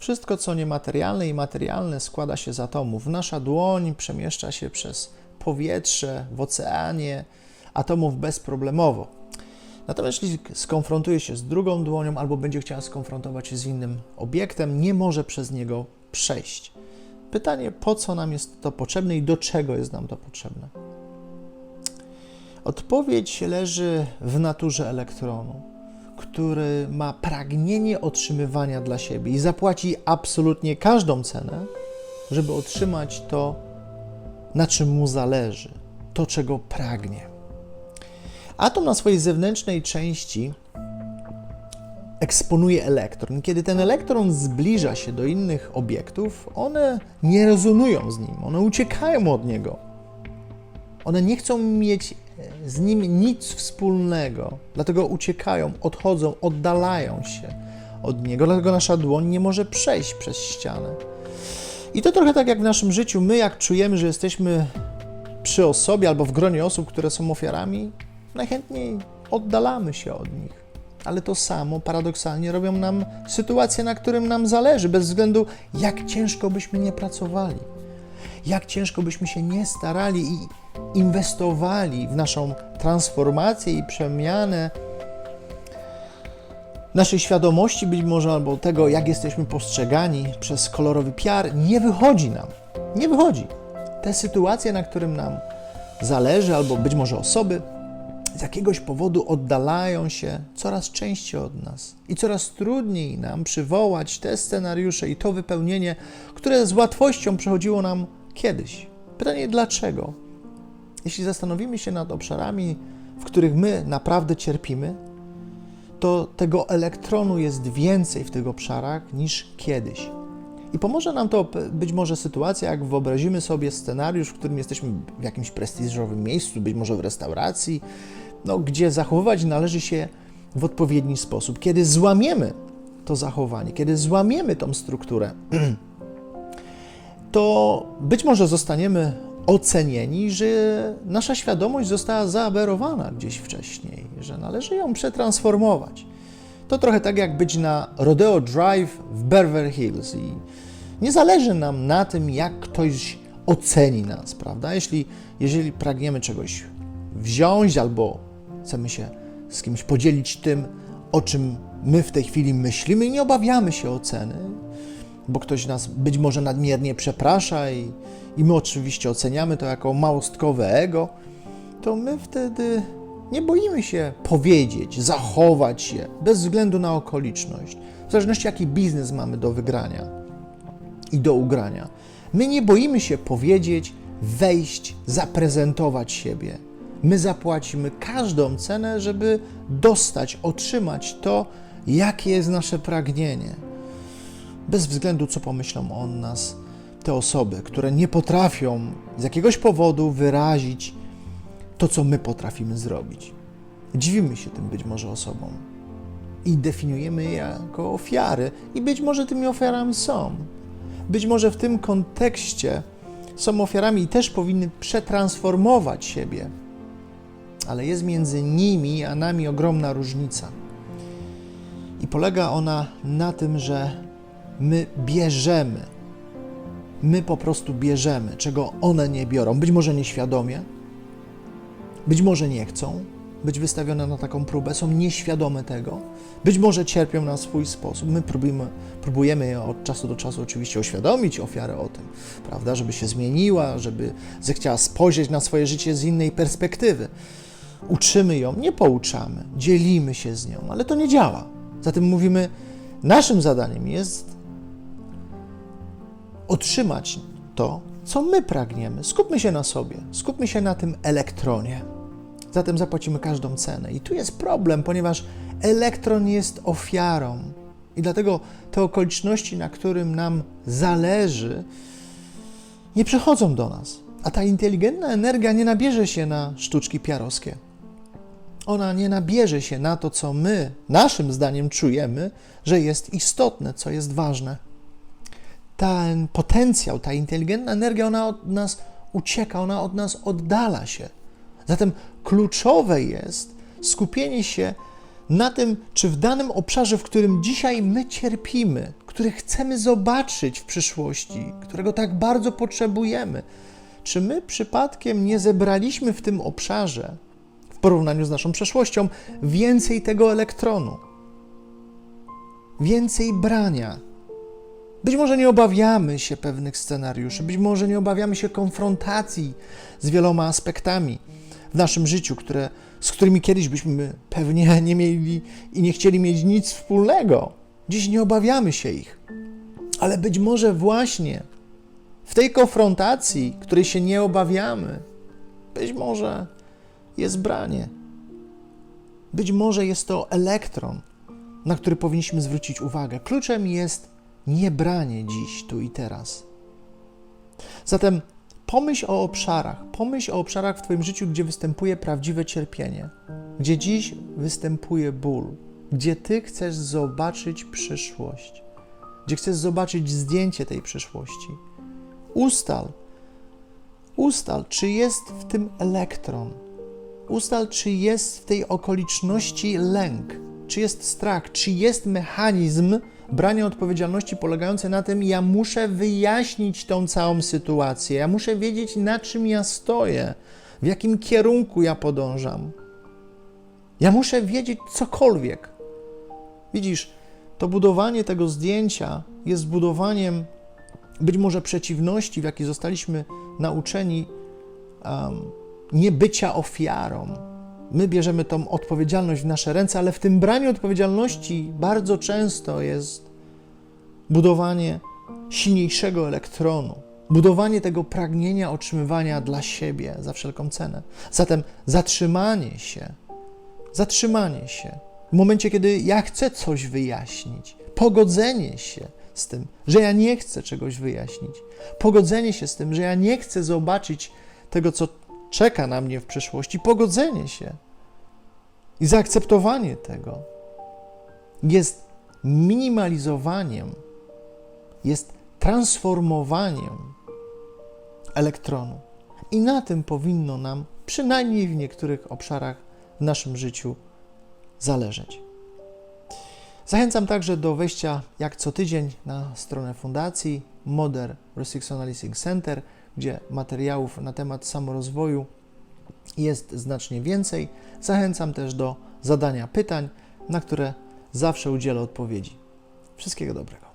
Wszystko, co niematerialne i materialne, składa się z atomów. Nasza dłoń przemieszcza się przez powietrze w oceanie atomów bezproblemowo. Natomiast jeśli skonfrontuje się z drugą dłonią albo będzie chciała skonfrontować się z innym obiektem, nie może przez niego przejść. Pytanie, po co nam jest to potrzebne i do czego jest nam to potrzebne? Odpowiedź leży w naturze elektronu, który ma pragnienie otrzymywania dla siebie i zapłaci absolutnie każdą cenę, żeby otrzymać to, na czym mu zależy, to, czego pragnie. Atom na swojej zewnętrznej części eksponuje elektron. Kiedy ten elektron zbliża się do innych obiektów, one nie rezonują z nim, one uciekają od niego. One nie chcą mieć z nim nic wspólnego, dlatego uciekają, odchodzą, oddalają się od niego, dlatego nasza dłoń nie może przejść przez ścianę. I to trochę tak jak w naszym życiu, my jak czujemy, że jesteśmy przy osobie albo w gronie osób, które są ofiarami, najchętniej oddalamy się od nich. Ale to samo paradoksalnie robią nam sytuacje, na którym nam zależy, bez względu jak ciężko byśmy nie pracowali, jak ciężko byśmy się nie starali i inwestowali w naszą transformację i przemianę naszej świadomości, być może albo tego, jak jesteśmy postrzegani przez kolorowy PR, nie wychodzi nam. Nie wychodzi. Te sytuacje, na którym nam zależy, albo być może osoby, z jakiegoś powodu oddalają się coraz częściej od nas i coraz trudniej nam przywołać te scenariusze i to wypełnienie, które z łatwością przechodziło nam kiedyś. Pytanie dlaczego? Jeśli zastanowimy się nad obszarami, w których my naprawdę cierpimy, to tego elektronu jest więcej w tych obszarach niż kiedyś. I pomoże nam to być może sytuacja, jak wyobrazimy sobie scenariusz, w którym jesteśmy w jakimś prestiżowym miejscu, być może w restauracji, no, gdzie zachowywać należy się w odpowiedni sposób. Kiedy złamiemy to zachowanie, kiedy złamiemy tą strukturę, to być może zostaniemy ocenieni, że nasza świadomość została zaaberowana gdzieś wcześniej, że należy ją przetransformować. To trochę tak jak być na Rodeo Drive w Beverly Hills i nie zależy nam na tym, jak ktoś oceni nas, prawda? Jeśli, jeżeli pragniemy czegoś wziąć albo chcemy się z kimś podzielić tym, o czym my w tej chwili myślimy i nie obawiamy się oceny, bo ktoś nas być może nadmiernie przeprasza i, i my oczywiście oceniamy to jako małostkowe ego, to my wtedy nie boimy się powiedzieć, zachować się bez względu na okoliczność, w zależności jaki biznes mamy do wygrania i do ugrania. My nie boimy się powiedzieć, wejść, zaprezentować siebie. My zapłacimy każdą cenę, żeby dostać, otrzymać to, jakie jest nasze pragnienie. Bez względu, co pomyślą o nas te osoby, które nie potrafią z jakiegoś powodu wyrazić to, co my potrafimy zrobić. Dziwimy się tym być może osobom i definiujemy je jako ofiary, i być może tymi ofiarami są. Być może w tym kontekście są ofiarami i też powinny przetransformować siebie, ale jest między nimi a nami ogromna różnica. I polega ona na tym, że my bierzemy, my po prostu bierzemy, czego one nie biorą, być może nieświadomie, być może nie chcą być wystawione na taką próbę, są nieświadome tego, być może cierpią na swój sposób. My próbujemy, próbujemy je od czasu do czasu oczywiście oświadomić ofiarę o tym, prawda, żeby się zmieniła, żeby zechciała spojrzeć na swoje życie z innej perspektywy. Uczymy ją, nie pouczamy, dzielimy się z nią, ale to nie działa. Zatem mówimy, naszym zadaniem jest otrzymać to, co my pragniemy. Skupmy się na sobie, skupmy się na tym elektronie. Zatem zapłacimy każdą cenę. I tu jest problem, ponieważ elektron jest ofiarą. I dlatego te okoliczności, na którym nam zależy, nie przychodzą do nas. A ta inteligentna energia nie nabierze się na sztuczki piarowskie. Ona nie nabierze się na to, co my, naszym zdaniem, czujemy, że jest istotne, co jest ważne. Ten potencjał, ta inteligentna energia, ona od nas ucieka, ona od nas oddala się. Zatem kluczowe jest skupienie się na tym, czy w danym obszarze, w którym dzisiaj my cierpimy, który chcemy zobaczyć w przyszłości, którego tak bardzo potrzebujemy, czy my przypadkiem nie zebraliśmy w tym obszarze, w porównaniu z naszą przeszłością, więcej tego elektronu, więcej brania. Być może nie obawiamy się pewnych scenariuszy, być może nie obawiamy się konfrontacji z wieloma aspektami w naszym życiu, które, z którymi kiedyś byśmy pewnie nie mieli i nie chcieli mieć nic wspólnego. Dziś nie obawiamy się ich. Ale być może właśnie w tej konfrontacji, której się nie obawiamy, być może jest branie. Być może jest to elektron, na który powinniśmy zwrócić uwagę. Kluczem jest niebranie dziś, tu i teraz. Zatem pomyśl o obszarach, pomyśl o obszarach w Twoim życiu, gdzie występuje prawdziwe cierpienie, gdzie dziś występuje ból, gdzie Ty chcesz zobaczyć przyszłość, gdzie chcesz zobaczyć zdjęcie tej przyszłości. Ustal, ustal, czy jest w tym elektron. Ustal, czy jest w tej okoliczności lęk, czy jest strach, czy jest mechanizm brania odpowiedzialności polegający na tym, ja muszę wyjaśnić tą całą sytuację, ja muszę wiedzieć, na czym ja stoję, w jakim kierunku ja podążam. Ja muszę wiedzieć cokolwiek. Widzisz, to budowanie tego zdjęcia jest budowaniem być może przeciwności, w jakiej zostaliśmy nauczeni um, nie bycia ofiarą. My bierzemy tą odpowiedzialność w nasze ręce, ale w tym braniu odpowiedzialności bardzo często jest budowanie silniejszego elektronu, budowanie tego pragnienia otrzymywania dla siebie za wszelką cenę. Zatem zatrzymanie się, zatrzymanie się w momencie, kiedy ja chcę coś wyjaśnić, pogodzenie się z tym, że ja nie chcę czegoś wyjaśnić, pogodzenie się z tym, że ja nie chcę zobaczyć tego, co czeka na mnie w przyszłości, pogodzenie się i zaakceptowanie tego jest minimalizowaniem, jest transformowaniem elektronu. I na tym powinno nam, przynajmniej w niektórych obszarach w naszym życiu, zależeć. Zachęcam także do wejścia jak co tydzień na stronę fundacji Modern Research Center, gdzie materiałów na temat samorozwoju jest znacznie więcej. Zachęcam też do zadania pytań, na które zawsze udzielę odpowiedzi. Wszystkiego dobrego.